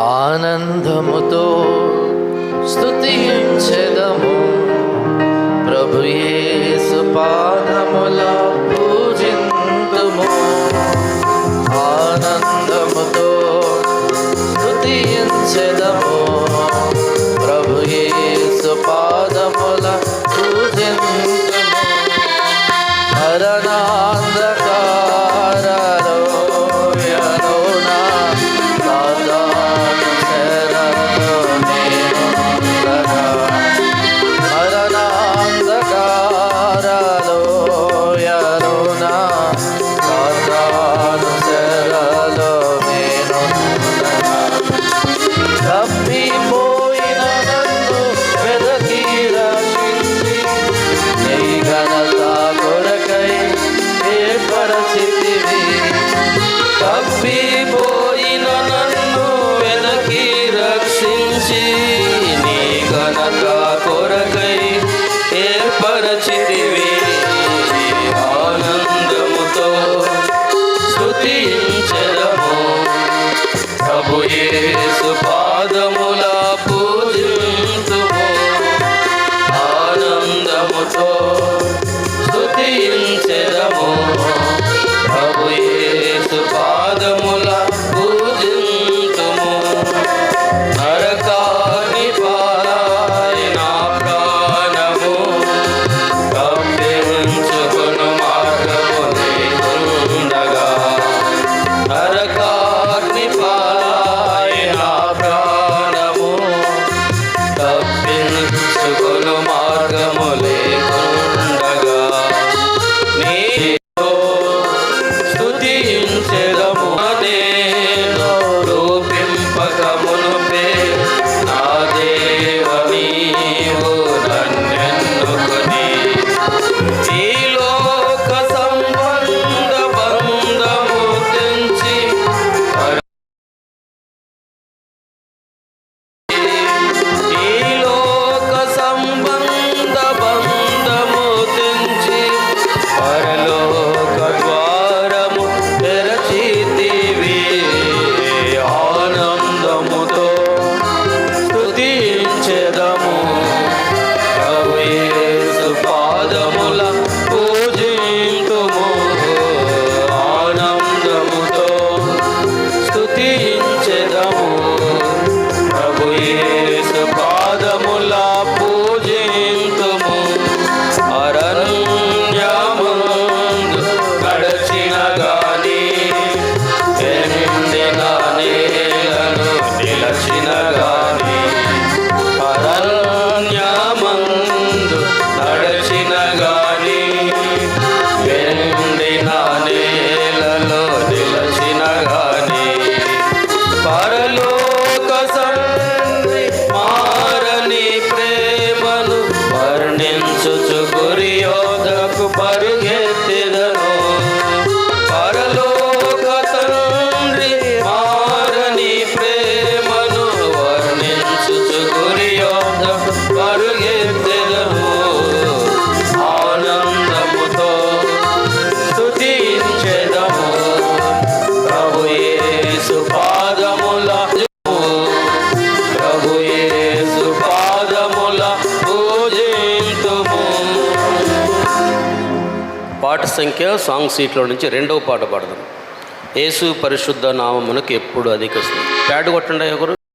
ఆనందముతో స్థుతించెదము ప్రభు యేసు పాదముల పూజింతుము. ఆనందముతో స్థుతించెదము ప్రభు యేసు పాదముల बर घेते పాట సంఖ్య సాంగ్ సీట్లో నుంచి రెండవ పాట పాడదాం. యేసు పరిశుద్ధ నామమునకు ఎప్పుడు అధికస్తుంది ప్యాడ్ కొట్టండి ఒకరు